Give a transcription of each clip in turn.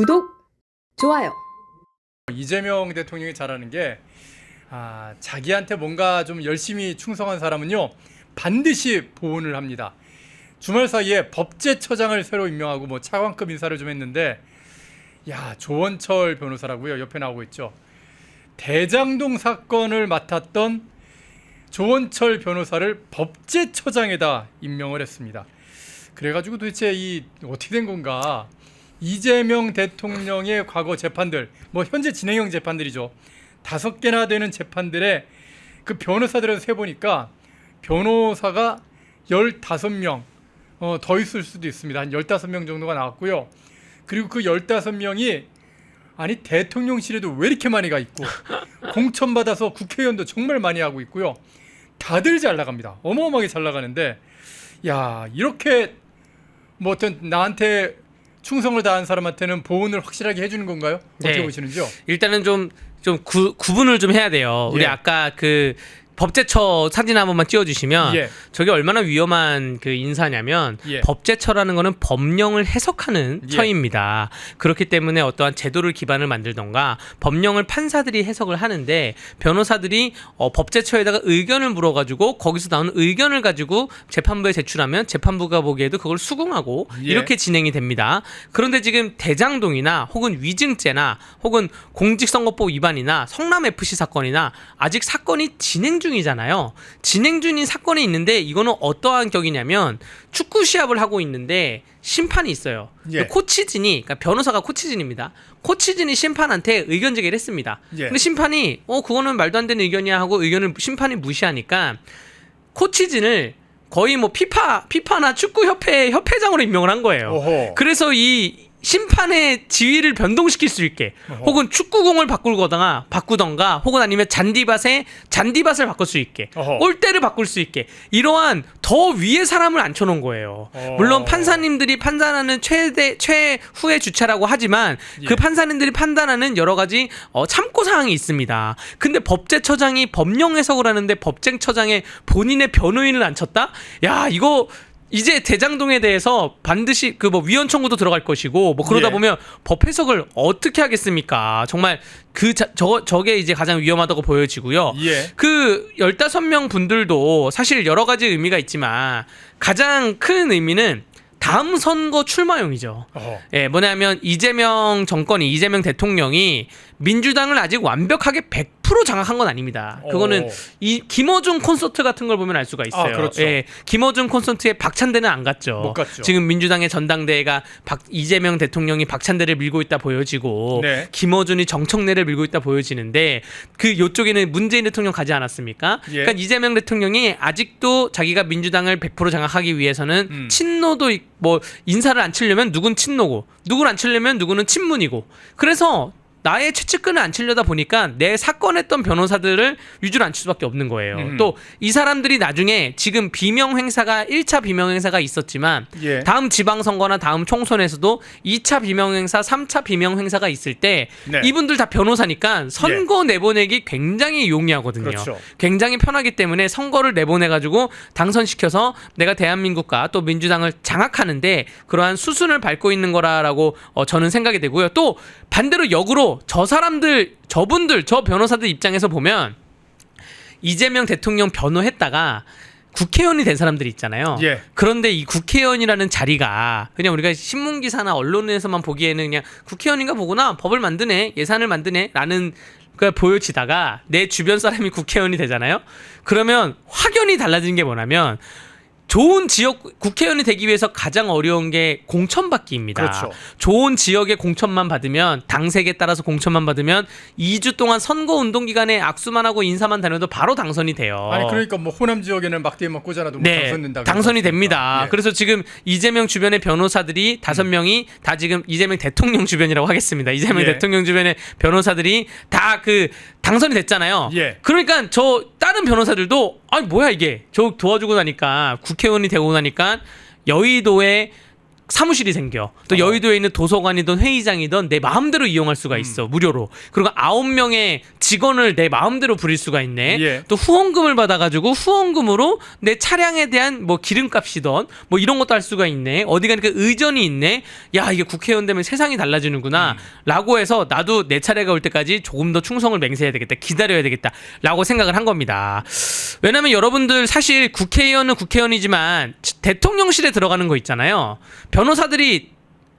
구독, 좋아요. 이재명 대통령이 잘하는 게 아, 자기한테 뭔가 좀 열심히 충성한 사람은요 반드시 보훈을 합니다. 주말 사이에 법제처장을 새로 임명하고 뭐 차관급 인사를 좀 했는데 야 조원철 변호사라고요 옆에 나오고 있죠. 대장동 사건을 맡았던 조원철 변호사를 법제처장에다 임명을 했습니다. 그래가지고 도대체 이 어떻게 된 건가? 이재명 대통령의 과거 재판들, 뭐 현재 진행형 재판들이죠. 다섯 개나 되는 재판들의 그 변호사들을 세 보니까 변호사가 열다섯 명, 어, 더 있을 수도 있습니다. 한 열다섯 명 정도가 나왔고요. 그리고 그 열다섯 명이 아니 대통령실에도 왜 이렇게 많이 가 있고 공천 받아서 국회의원도 정말 많이 하고 있고요. 다들 잘 나갑니다. 어마어마하게 잘 나가는데 야 이렇게 뭐 어떤 나한테 충성을 다한 사람한테는 보훈을 확실하게 해주는 건가요? 어떻게 네. 보시는지요? 일단은 좀 좀 구분을 좀 해야 돼요. 우리 예. 아까 그 법제처 사진 한 번만 띄워주시면 예. 저게 얼마나 위험한 그 인사냐면 예. 법제처라는 거는 법령을 해석하는 예. 처입니다. 그렇기 때문에 어떠한 제도를 기반을 만들던가 법령을 판사들이 해석을 하는데 변호사들이 어, 법제처에다가 의견을 물어가지고 거기서 나오는 의견을 가지고 재판부에 제출하면 재판부가 보기에도 그걸 수긍하고 예. 이렇게 진행이 됩니다. 그런데 지금 대장동이나 혹은 위증죄나 혹은 공직선거법 위반이나 성남 FC 사건이나 아직 사건이 진행 중 이잖아요. 진행 중인 사건이 있는데 이거는 어떠한 격이냐면 축구 시합을 하고 있는데 심판이 있어요. 예. 코치진이 그러니까 변호사가 코치진입니다. 코치진이 심판한테 의견 제기를 했습니다. 예. 근데 심판이 어 그거는 말도 안 되는 의견이야 하고 의견을 심판이 무시하니까 코치진을 거의 뭐 피파 피파나 축구 협회 협회장으로 임명을 한 거예요. 어허. 그래서 이 심판의 지위를 변동시킬 수 있게 어허. 혹은 축구공을 바꾸거나 바꾸던가 혹은 아니면 잔디밭에 잔디밭을 바꿀 수 있게 어허. 골대를 바꿀 수 있게 이러한 더 위에 사람을 앉혀놓은 거예요. 어. 물론 판사님들이 판단하는 최대 최후의 주체라고 하지만 예. 그 판사님들이 판단하는 여러 가지 어, 참고 사항이 있습니다. 근데 법제처장이 법령 해석을 하는데 법제처장에 본인의 변호인을 앉혔다? 야 이거 이제 대장동에 대해서 반드시 그 뭐 위헌 청구도 들어갈 것이고 뭐 그러다 예. 보면 법 해석을 어떻게 하겠습니까? 정말 그저 저게 이제 가장 위험하다고 보여지고요. 예. 그 15명 분들도 사실 여러 가지 의미가 있지만 가장 큰 의미는 다음 선거 출마용이죠. 어허. 예, 뭐냐면 이재명 정권이 이재명 대통령이 민주당을 아직 완벽하게 100% 장악한 건 아닙니다. 그거는 오. 이 김어준 콘서트 같은 걸 보면 알 수가 있어요. 아, 그렇죠. 예, 김어준 콘서트에 박찬대는 안 갔죠. 못 갔죠. 지금 민주당의 전당대회가 박, 이재명 대통령이 박찬대를 밀고 있다 보여지고 네. 김어준이 정청래를 밀고 있다 보여지는데 그 요쪽에는 문재인 대통령 가지 않았습니까? 예. 그러니까 이재명 대통령이 아직도 자기가 민주당을 100% 장악하기 위해서는 음. 친노도 있- 뭐 인사를 안 치려면 누군 친노고 누구를 안 치려면 누구는 친문이고 그래서 나의 최측근을 안 치려다 보니까 내 사건했던 변호사들을 위주로 앉힐 수밖에 없는 거예요. 음. 또이 사람들이 나중에 지금 비명 행사가 1차 비명 행사가 있었지만 예. 다음 지방 선거나 다음 총선에서도 2차 비명 행사, 3차 비명 행사가 있을 때 네. 이분들 다 변호사니까 선거 내보내기 굉장히 용이하거든요. 그렇죠. 굉장히 편하기 때문에 선거를 내보내 가지고 당선시켜서 내가 대한민국과 또 민주당을 장악하는데 그러한 수순을 밟고 있는 거라라고 어, 저는 생각이 되고요. 또 반대로 역으로 저 사람들 저분들 저 변호사들 입장에서 보면 이재명 대통령 변호했다가 국회의원이 된 사람들이 있잖아요. 예. 그런데 이 국회의원이라는 자리가 그냥 우리가 신문 기사나 언론에서만 보기에는 그냥 국회의원인가 보구나 법을 만드네 예산을 만드네라는 걸 보여지다가 내 주변 사람이 국회의원이 되잖아요. 그러면 확연히 달라지는 게 뭐냐면 좋은 지역 국회의원이 되기 위해서 가장 어려운 게 공천받기입니다. 그렇죠. 좋은 지역의 공천만 받으면 당색에 따라서 공천만 받으면 2주 동안 선거 운동 기간에 악수만 하고 인사만 다녀도 바로 당선이 돼요. 아니 그러니까 뭐 호남 지역에는 막대기만 꽂아놔도 뭐 네, 당선된다. 당선이 됩니다. 예. 그래서 지금 이재명 주변의 변호사들이 다섯 명이 다 지금 이재명 대통령 주변이라고 하겠습니다. 이재명 예. 대통령 주변의 변호사들이 다 그 당선이 됐잖아요. 예. 그러니까 저 다른 변호사들도 아니 뭐야 이게. 저 도와주고 나니까 국회의원이 되고 나니까 여의도에 사무실이 생겨. 또 어. 여의도에 있는 도서관이든 회의장이든 내 마음대로 이용할 수가 음. 있어. 무료로. 그리고 아홉 명의 직원을 내 마음대로 부릴 수가 있네. 예. 또 후원금을 받아가지고 후원금으로 내 차량에 대한 뭐 기름값이든 뭐 이런 것도 할 수가 있네. 어디 가니까 의전이 있네. 야 이게 국회의원 되면 세상이 달라지는구나. 라고 해서 나도 내 차례가 올 때까지 조금 더 충성을 맹세해야 되겠다. 기다려야 되겠다. 라고 생각을 한 겁니다. 왜냐면 여러분들 사실 국회의원은 국회의원이지만 대통령실에 들어가는 거 있잖아요. 변호사들이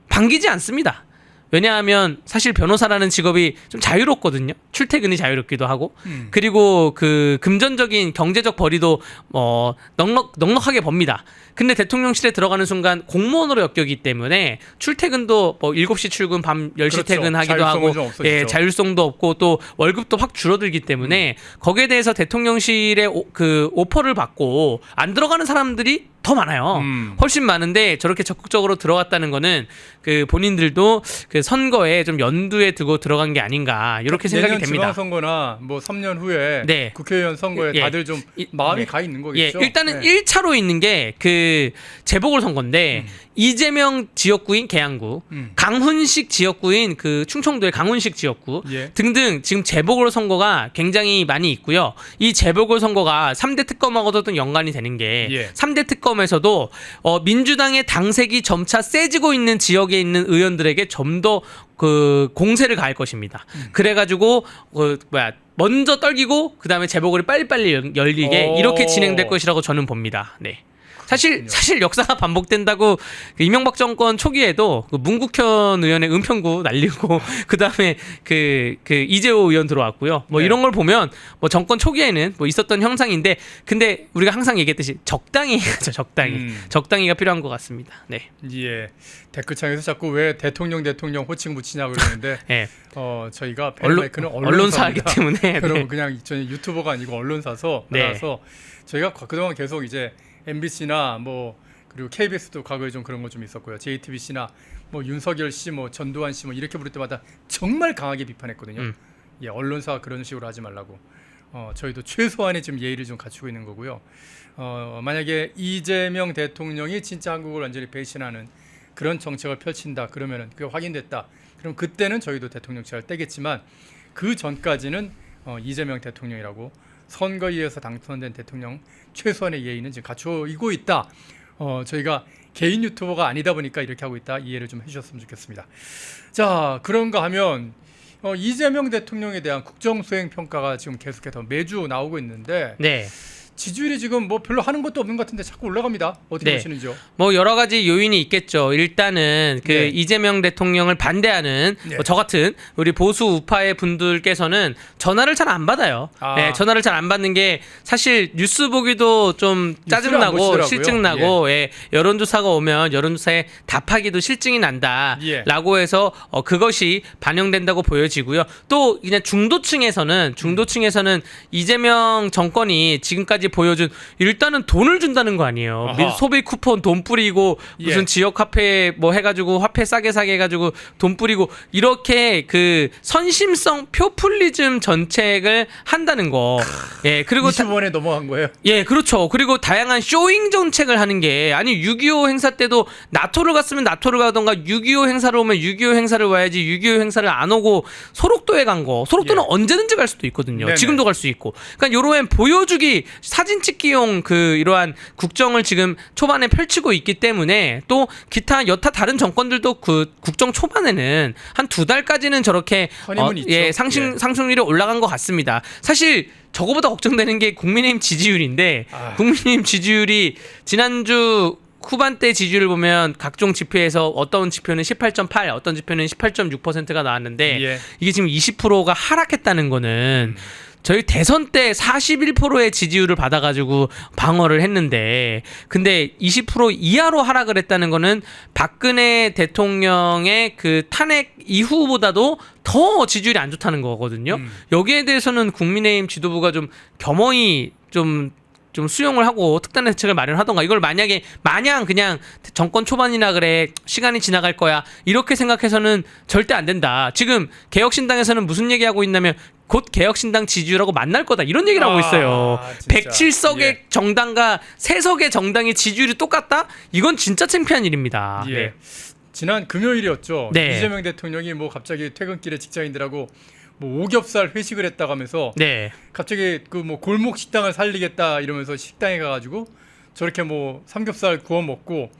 반기지 않습니다. 왜냐하면 사실 변호사라는 직업이 좀 자유롭거든요. 출퇴근이 자유롭기도 하고 음. 그리고 그 금전적인 경제적 벌이도 어 넉넉 넉넉하게 법니다. 근데 대통령실에 들어가는 순간 공무원으로 엮이기 때문에 출퇴근도 뭐 7시 출근 밤 10시 그렇죠. 퇴근하기도 하고. 예, 자율성도 없고 또 월급도 확 줄어들기 때문에 거기에 대해서 대통령실에 오, 그 오퍼를 받고 안 들어가는 사람들이 더 많아요. 음. 훨씬 많은데 저렇게 적극적으로 들어갔다는 거는 그 본인들도 그 선거에 좀 연두에 두고 들어간 게 아닌가 이렇게 생각이 내년 됩니다. 지방선거나 뭐 3년 후에 네. 국회의원 선거에 예. 다들 좀 이- 마음이 예. 가 있는 예, 거겠죠. 일단은 네. 일 1차로 있는 게 그 재보궐 선거인데 이재명 지역구인 계양구, 음. 강훈식 지역구인 그 충청도의 강훈식 지역구 예. 등등 지금 재보궐 선거가 굉장히 많이 있고요. 이 재보궐 선거가 3대 특검하고도 또 연관이 되는 게 예. 3대 특검에서도 어, 민주당의 당색이 점차 세지고 있는 지역에 있는 의원들에게 좀 더 그 공세를 가할 것입니다. 음. 그래가지고 그 뭐야 먼저 떨기고 그 다음에 재보궐이 빨리빨리 열- 열리게 오. 이렇게 진행될 것이라고 저는 봅니다. 네. 사실 그렇군요. 사실 역사가 반복된다고 그 이명박 정권 초기에도 그 문국현 의원의 은평구 날리고 그 다음에 그, 그 이재호 의원 들어왔고요. 뭐 네. 이런 걸 보면 뭐 정권 초기에는 뭐 있었던 형상인데 근데 우리가 항상 얘기했듯이 적당히 해야죠. 적당히 음. 적당히가 필요한 것 같습니다. 네. 예. 댓글창에서 자꾸 왜 대통령 대통령 호칭 붙이냐 그러는데 예. 어 저희가 언론 언론사이기. 때문에 그럼 네. 그냥 저희 유튜버가 아니고 언론사서 네. 따라서 저희가 그동안 계속 이제 MBC나 뭐 그리고 KBS도 과거에 좀 그런 거 좀 있었고요. JTBC나 뭐 윤석열 씨, 뭐 전두환 씨 뭐 이렇게 부를 때마다 정말 강하게 비판했거든요. 음. 예, 언론사 그런 식으로 하지 말라고. 어, 저희도 최소한의 좀 예의를 좀 갖추고 있는 거고요. 어, 만약에 이재명 대통령이 진짜 한국을 완전히 배신하는 그런 정책을 펼친다 그러면은 그게 확인됐다. 그럼 그때는 저희도 대통령 체를 떼겠지만 그 전까지는 어, 이재명 대통령이라고 선거에서 당선된 대통령 최소한의 예의는 지금 갖추고 있다. 어, 저희가 개인 유튜버가 아니다 보니까 이렇게 하고 있다. 이해를 좀 해주셨으면 좋겠습니다. 자, 그런가 하면 어, 이재명 대통령에 대한 국정 수행 평가가 지금 계속해서 매주 나오고 있는데 네. 지지율이 지금 뭐 별로 하는 것도 없는 것 같은데 자꾸 올라갑니다. 어떻게 네. 보시는지요? 뭐 여러 가지 요인이 있겠죠. 일단은 그 네. 이재명 대통령을 반대하는 네. 뭐저 같은 우리 보수 우파의 분들께서는 전화를 잘 안 받아요. 아. 네, 전화를 잘 안 받는 게 사실 뉴스 보기도 좀 짜증나고. 실증나고 예. 여론조사가 오면 여론조사에 답하기도 실증이 예. 난다라고 해서 어, 그것이 반영된다고 보여지고요. 또 그냥 중도층에서는 중도층에서는 이재명 정권이 지금까지 보여준 일단은 돈을 준다는 거 아니에요. 아하. 미- 소비 쿠폰 돈 뿌리고 무슨 예. 지역 화폐 뭐 해가지고 화폐 싸게 사게 해가지고 돈 뿌리고 이렇게 그 선심성 표퓰리즘 정책을 한다는 거. 예 그리고 다- 20원에 넘어간 거예요. 예, 그렇죠. 그리고 다양한 쇼잉 정책을 하는 게 아니 6.25 행사 때도 나토를 갔으면 나토를 가던가 6.25 행사를 오면 6.25 행사를 와야지 6.25 행사를 안 오고 소록도에 간 거. 소록도는 예. 언제든지 갈 수도 있거든요. 네네. 지금도 갈 수 있고. 그러니까 요런 보여주기 사진 찍기용 그 이러한 국정을 지금 초반에 펼치고 있기 때문에 또 기타 여타 다른 정권들도 그 국정 초반에는 한 두 달까지는 저렇게 허니문 있죠. 예, 상승 예. 상승률이 올라간 것 같습니다. 사실 저거보다 걱정되는 게 국민의힘 지지율인데 아. 국민의힘 지지율이 지난주 후반대 지지율을 보면 각종 지표에서 어떤 지표는 18.8, 어떤 지표는 18.6%가 나왔는데 예. 이게 지금 20%가 하락했다는 거는 저희 대선 때 41%의 지지율을 받아가지고 방어를 했는데 근데 20% 이하로 하락을 했다는 거는 박근혜 대통령의 그 탄핵 이후보다도 더 지지율이 안 좋다는 거거든요. 음. 여기에 대해서는 국민의힘 지도부가 좀 겸허히 좀좀 수용을 하고 특단 대책을 마련하던가 이걸 만약에 마냥 그냥 정권 초반이나 그래 시간이 지나갈 거야 이렇게 생각해서는 절대 안 된다. 지금 개혁신당에서는 무슨 얘기하고 있냐면 곧 개혁신당 지지율하고 만날 거다 이런 얘기를 하고 아, 있어요. 진짜. 107석의 예. 정당과 3석의 정당의 지지율이 똑같다? 이건 진짜 창피한 일입니다. 예. 네. 지난 금요일이었죠. 네. 이재명 대통령이 뭐 갑자기 퇴근길에 직장인들하고 뭐 오겹살 회식을 했다고 하면서 네. 갑자기 그 뭐 골목 식당을 살리겠다 이러면서 식당에 가가지고 저렇게 뭐 삼겹살 구워 먹고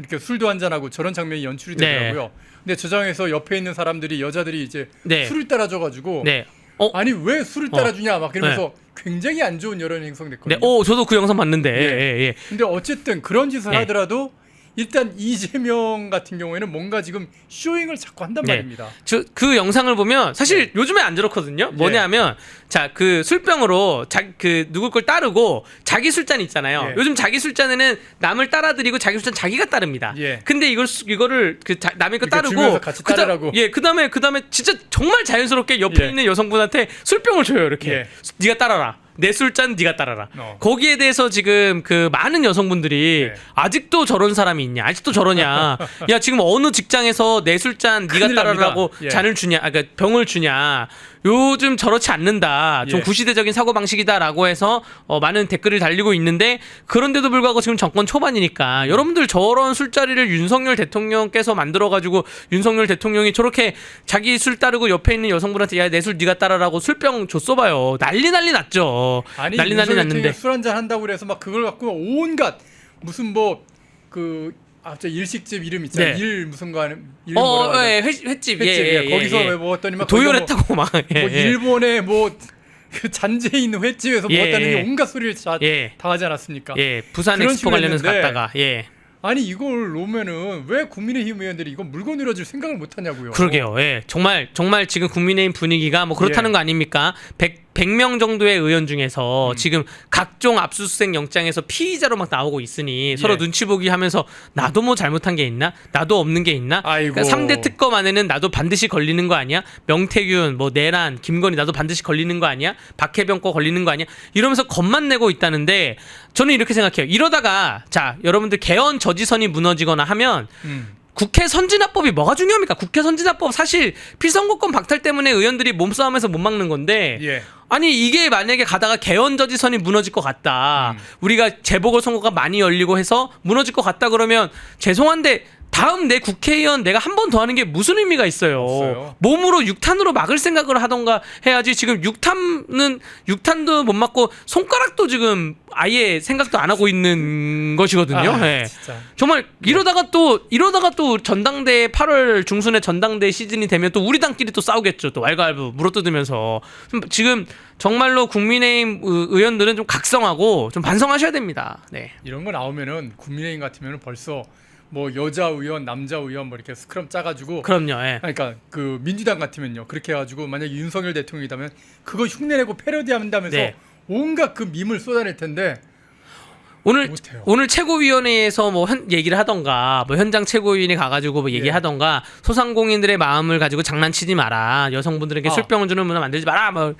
이렇게 술도 한잔 하고 저런 장면이 연출이 네. 되더라고요. 근데 저장에서 옆에 있는 사람들이 여자들이 이제 네. 술을 따라줘가지고 네. 어, 아니 왜 술을 어. 따라주냐 막 이러면서 굉장히 안 좋은 여론 형성됐거든요. 네. 오, 저도 그 영상 봤는데. 예. 예, 예. 근데 어쨌든 그런 짓을 네. 하더라도 일단 이재명 같은 경우에는 뭔가 지금 쇼잉을 자꾸 한단 네. 말입니다. 저 그 영상을 보면 사실 요즘에 안 저렇거든요. 뭐냐면 자 그 술병으로 자 그 누구 걸 따르고 자기 술잔 있잖아요. 예. 요즘 자기 술잔에는 남을 따라드리고 자기 술잔 자기가 따릅니다. 예. 근데 이걸 수- 이거를 그 자, 남의 거 따르고 주면서 같이 그다- 따르라고. 예, 그다음에 그다음에 진짜 정말 자연스럽게 옆에 예. 있는 여성분한테 술병을 줘요. 이렇게. 예. 네가 따라라. 내 술잔 네가 따라라. 어. 거기에 대해서 지금 그 많은 여성분들이 예. 아직도 저런 사람이 있냐? 아직도 저러냐? 야 지금 어느 직장에서 내 술잔 네가 큰일 따라라고. 예. 잔을 주냐? 아, 그러니까 병을 주냐? 요즘 저렇지 않는다. 좀 예. 구시대적인 사고 방식이다라고 해서 어, 많은 댓글을 달리고 있는데 그런데도 불구하고 지금 정권 초반이니까 여러분들 저런 술자리를 윤석열 대통령께서 만들어 가지고 윤석열 대통령이 저렇게 자기 술 따르고 옆에 있는 여성분한테 야 내 술 네가 따라라고 술병 줬어봐요. 난리 난리 났죠. 아니 난리 난리 났는데. 술 한잔 한다고 그래서 막 그걸 갖고 온갖 무슨 뭐그 아저 일식집 이름 있잖아요. 네. 일 무슨 거 하는 이름 어, 뭐라고 어? 예, 회, 횟집, 횟집 예, 예, 예, 거기서 예, 예. 왜 먹었더니 막 거기가 뭐, 도열했다고 막. 예, 뭐 예. 일본의 뭐그 잔재에 있는 횟집에서 예, 먹었다는 예. 게 온갖 소리를 다, 예. 다 하지 않았습니까? 예, 부산 그런 엑스포 식으로 관련해서 했는데 갔다가 예. 아니 이걸 놓으면은 왜 국민의힘 의원들이 이거 물고 늘어질 생각을 못 하냐고요. 그러게요. 예. 정말 정말 지금 국민의힘 분위기가 뭐 그렇다는 예. 거 아닙니까? 100 100명 정도의 의원 중에서 음. 지금 각종 압수수색 영장에서 피의자로 막 나오고 있으니 서로 예. 눈치 보기 하면서 나도 뭐 잘못한 게 있나? 나도 없는 게 있나? 아이고. 그러니까 3대 특검 안에는 나도 반드시 걸리는 거 아니야? 명태균, 뭐 내란, 김건희 나도 반드시 걸리는 거 아니야? 박해병 거 걸리는 거 아니야? 이러면서 겁만 내고 있다는데 저는 이렇게 생각해요. 이러다가 자, 여러분들 개헌 저지선이 무너지거나 하면 음. 국회 선진화법이 뭐가 중요합니까? 국회 선진화법 사실 피선거권 박탈 때문에 의원들이 몸싸움에서 못 막는 건데 예. 아니 이게 만약에 가다가 개헌 저지선이 무너질 것 같다. 음. 우리가 재보궐 선거가 많이 열리고 해서 무너질 것 같다 그러면 죄송한데 다음 내 국회의원 내가 한 번 더 하는 게 무슨 의미가 있어요. 없어요. 몸으로 육탄으로 막을 생각을 하던가 해야지 지금 육탄은 육탄도 못 맞고 손가락도 지금 아예 생각도 안 하고 있는 것이거든요. 아, 예. 진짜. 정말 이러다가 또 이러다가 또 전당대 8월 중순에 전당대 시즌이 되면 또 우리 당끼리 또 싸우겠죠. 또 왈가왈부 물어뜯으면서 지금 정말로 국민의힘 의- 의원들은 좀 각성하고 좀 반성하셔야 됩니다. 네. 이런 거 나오면은 국민의힘 같으면은 벌써 뭐 여자 의원, 남자 의원 뭐 이렇게 스크럼 짜가지고 그럼요. 예. 그러니까 그 민주당 같으면요 그렇게 해가지고 만약 에 윤석열 대통령이라면 그거 흉내내고 패러디한다면서 네. 온갖 그 밈을 쏟아낼 텐데 오늘 못해요. 오늘 최고위원회에서 뭐 현, 얘기를 하던가 뭐 현장 최고위원이 가가지고 뭐 예. 얘기하던가 소상공인들의 마음을 가지고 장난치지 마라 여성분들에게 아. 술병을 주는 문화 만들지 마라 뭐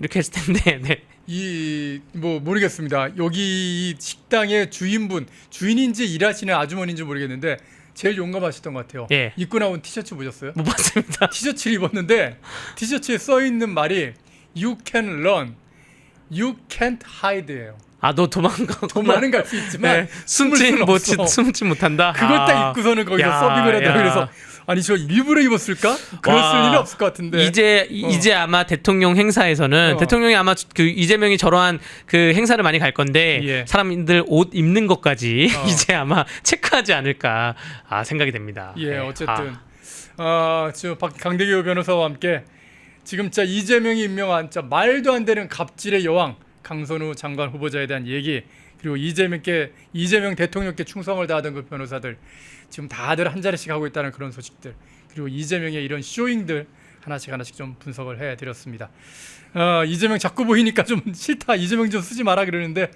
이렇게 했을 텐데 네. 이 뭐 모르겠습니다. 여기 이 식당의 주인분 주인인지 일하시는 아주머니인지 모르겠는데 제일 용감하셨던 것 같아요. 예. 입고 나온 티셔츠 보셨어요? 못 봤습니다. 티셔츠를 입었는데 티셔츠에 써 있는 말이 You can run, you can't hide예요. 아 너 도망가 도망은 갈 수 있지만 네, 숨지 숨을 못. 숨지 못한다. 그걸 아. 딱 입고서는 거기서 야, 서빙을. 야. 그래서 아니 저 일부러 입었을까? 그랬을 와. 일은 없을 것 같은데. 이제 이- 어. 이제 아마 대통령 행사에서는 어. 대통령이 아마 그 이재명이 저러한 그 행사를 많이 갈 건데 예. 사람들 옷 입는 것까지 어. 이제 아마 체크하지 않을까 아 생각이 됩니다. 예, 네. 어쨌든 아, 아저 강대규 변호사와 함께 지금 진짜 이재명이 임명한 진짜 말도 안 되는 갑질의 여왕 강선우 장관 후보자에 대한 얘기 그리고 이재명께 이재명 대통령께 충성을 다하던 그 변호사들 지금 다들 한 자리씩 하고 있다는 그런 소식들 그리고 이재명의 이런 쇼잉들 하나씩 하나씩 좀 분석을 해 드렸습니다. 어, 이재명 자꾸 보이니까 좀 싫다. 이재명 좀 쓰지 마라 그러는데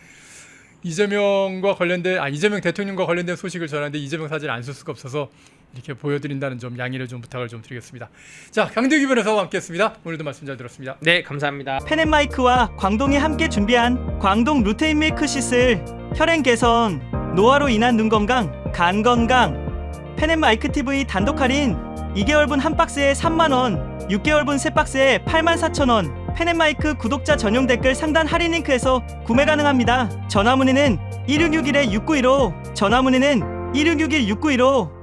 이재명과 관련된 아 이재명 대통령과 관련된 소식을 전하는데 이재명 사진 안쓸 수가 없어서 이렇게 보여드린다는 점 양해를 좀 부탁을 좀 드리겠습니다. 자 강대규 변호사와 함께했습니다. 오늘도 말씀 잘 들었습니다. 네 감사합니다. 펜앤마이크와 광동이 함께 준비한 광동 루테인 밀크 시슬 혈행 개선, 노화로 인한 눈 건강, 간 건강 펜앤마이크 TV 단독 할인 2개월분 한 박스에 3만 원, 6개월분 세 박스에 8만 4천 원 펜앤마이크 구독자 전용 댓글 상단 할인 링크에서 구매 가능합니다. 전화 문의는 1661-6915 전화 문의는 1661-6915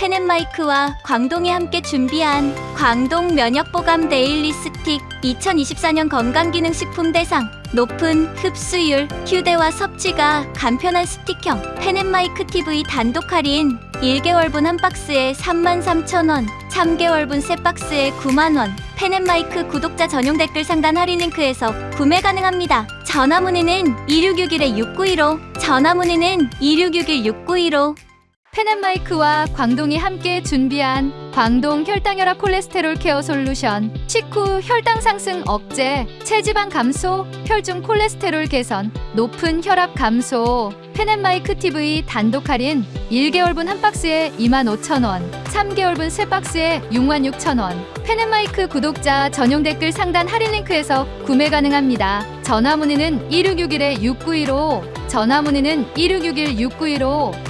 펜앤마이크와 광동이 함께 준비한 광동 면역보감 데일리 스틱 2024년 건강기능식품 대상. 높은 흡수율, 휴대와 섭취가 간편한 스틱형 펜앤마이크 TV 단독 할인. 1개월분 한 박스에 33,000원 3개월분 세 박스에 9만원. 펜앤마이크 구독자 전용 댓글 상단 할인 링크에서 구매 가능합니다. 전화 문의는 2661-6915 전화 문의는 2661-6915 펜앤마이크와 광동이 함께 준비한 광동 혈당혈압 콜레스테롤 케어 솔루션. 식후 혈당 상승 억제 체지방 감소 혈중 콜레스테롤 개선 높은 혈압 감소. 펜앤마이크 TV 단독 할인 1개월분 한 박스에 25,000원 3개월분 세 박스에 66,000원. 펜앤마이크 구독자 전용 댓글 상단 할인 링크에서 구매 가능합니다. 전화 문의는 1661-6915 전화 문의는 1661-6915